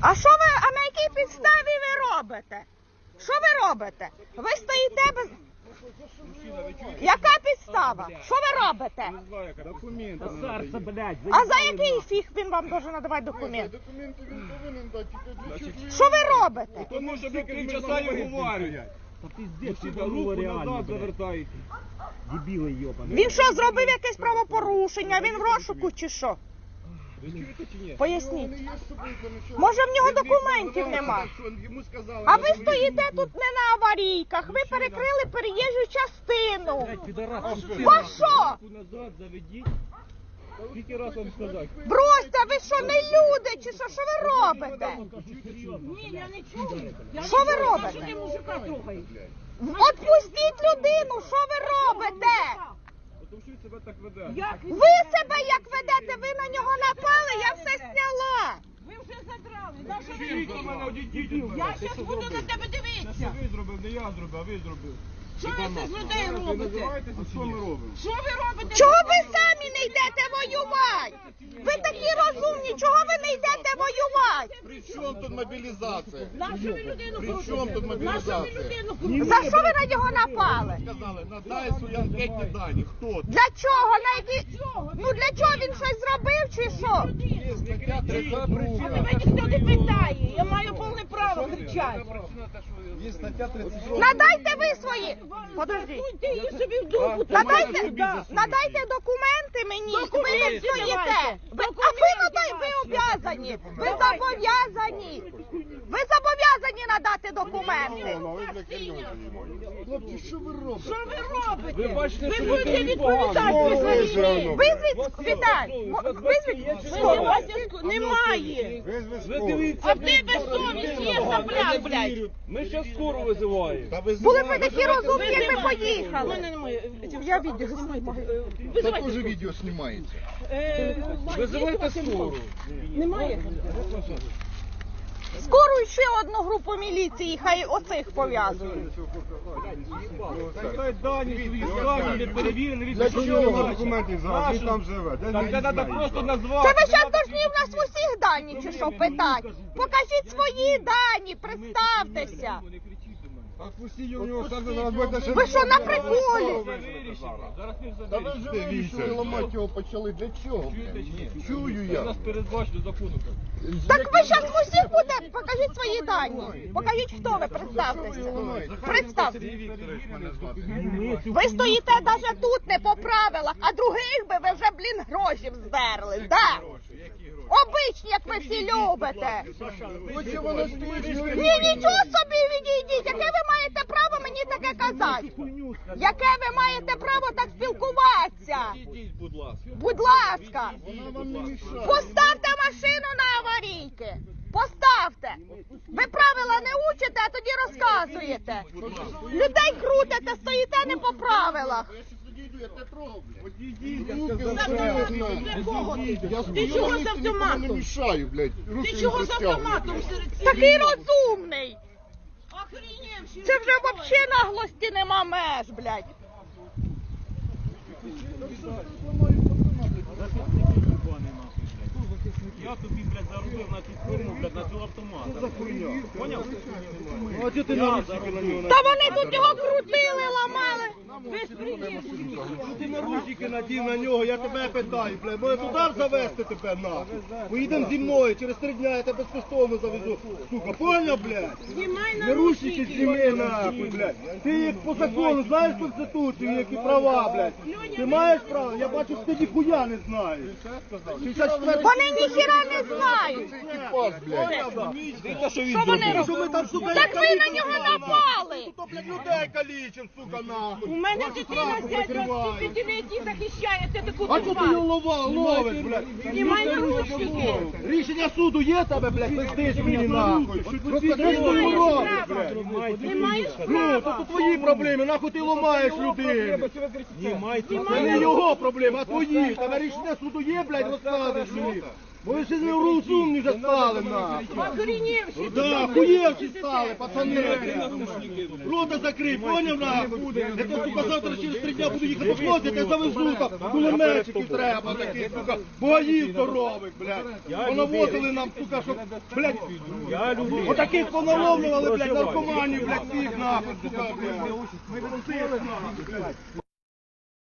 А що ви, а на якій підставі ви робите? Що ви робите? Ви стоїте без. Яка підстава? Що ви робите? Документи Царство, блядь, А за який фіг він вам должен надавати документ? Документи він повинен дати, Що ви робите? Тому що ви три часа його варять. Та пиздец, ти руку назад завертаєте. Дебіли йобані. Він що, зробив якесь правопорушення? Він в розшуку чи що? Ви чуєте чи ні? Поясніть. Може в нього документів нема? А ви стоїте тут не на аварійках, ви перекрили переїжджу частину. Бо що? Бросьте, ви що не люди, чи що, що ви робите? Ні, я не чую. Що ви робите? Отпустіть людину, що ви робите? Тому що він себе так веде. Як він? Ви себе як ведете, ви на нього напали, я все зняла. Ви вже задрали. Наша ви Діть мене, одійдіть від мене. Я зараз буду на тебе дивитися. Це ви зробив, не я зробив, а ви зробив. Що ви це з людей робите? що ми робимо? Що ви робите? Чого ви самі не йдете воювати? Ви такі розумні, чого ви не йдете воювати? При чому тут мобілізація? Нашу ви людину При чому тут? Нашу ви мобілізація? людину крутите? За що ви на нього напали? Сказали, надай свої анкетні дані. Хто ти? Для чого? На які... Ну для чого він щось зробив чи що? Є стаття А тебе ніхто не питає. Є стаття 32. Надайте ви свої. Подождіть. Її собі в дупу. Надайте, надайте документи мені. Ви не стоїте. Ви, а ви надай, ви обязані. Ви зобов'язані. Ви зобов'язані надати документи. Хлопці, що ви робите? Що ви робите? Ви бачите, Ви що будете людині відповідати Визвіть, Віталь, визвіть скору. Немає. Ви дивіться, А в тебе совість є сопляк, блядь. Ми зараз скоро визиваємо. Були б ви такі розумні, якби поїхали. Я відео знімаю. Це теж відео знімається. Е, Визивайте скору. Немає. Скоро ще одну групу міліції, хай оцих пов'язують. Дай дані свої справді, перевірені, від чого чого документів зараз? Він там живе. Де треба знає? просто Це назвати. ви зараз повинні в нас в усіх дані чи що питати? Покажіть свої дані, представтеся. Так усі у зараз буде ще... Ви що, на приколі? Зараз все Та ви вже вирішили ламати його почали. Для чого? Чую я. нас передбачено закону. Так ви зараз в усіх будете, покажіть свої дані. Покажіть, хто ви, представтеся. Представте. Ви стоїте навіть тут не по правилах, а других би ви вже, блін, гроші здерли. Да. Обичні, як ви всі любите. Ні, нічого собі відійдіть. Яке ви маєте право мені таке казати? Яке ви маєте право так спілкуватися? Будь ласка. Будь ласка, Вона вам не мішає. поставте машину на аварійки. Поставте. Ви правила не учите, а тоді розказуєте. Людей крутите, стоїте не по правилах. Ти чого з не автоматом? мішаю, блядь. Ти чого з автоматом Такий розумний. Це вже взагалі наглості нема меж, блядь. Я тобі, блядь, заробив на цю фірму, блядь, на цю автомат. Поняв? Ну, Та вони тут його крутили. Ти наручники надів на нього, я тебе питаю, блядь, може туди завести тебе нахуй? Поїдемо зі мною, через три дня я тебе безкоштовно завезу, сука, поняв, блядь? Знімай Наручники зніми нахуй, блядь. Ти як по закону знаєш Конституцію, які права, блядь. Ти маєш право? Я бачу, що ти ніхуя не знаєш. Вони ніхіра не знають. Що вони роблять? Так ви на нього напали. Тут, блядь, людей калічим, сука, нахуй. Мене дитина сраку 5 прикривають. п'ятилітій захищає, ти таку А що ти його купав. лова, ловиш, блядь? Знімай наручники. Рішення суду є тебе, блядь, пиздиш мені нахуй. Просто ти що робиш, права. блядь? Немає Ну, то, то твої проблеми, нахуй ти ламаєш людину. Це не його проблеми, а твої. Тебе рішення суду є, блядь, розказуєш мені. Бо ви ще не розумні вже стали, нахуй. Охренівши. Да, хуєвші стали, пацани. Рота закрий, поняв нахуй? Я то, сука, завтра через три дня буду їхати по хлопці, я завезу там, кулеметчиків треба таких, сука, боїв здорових, блядь. Понавозили нам, сука, щоб, блядь, Я люблю. отаких поналовлювали, блядь, наркоманів, блядь, всіх нахуй, сука, блядь.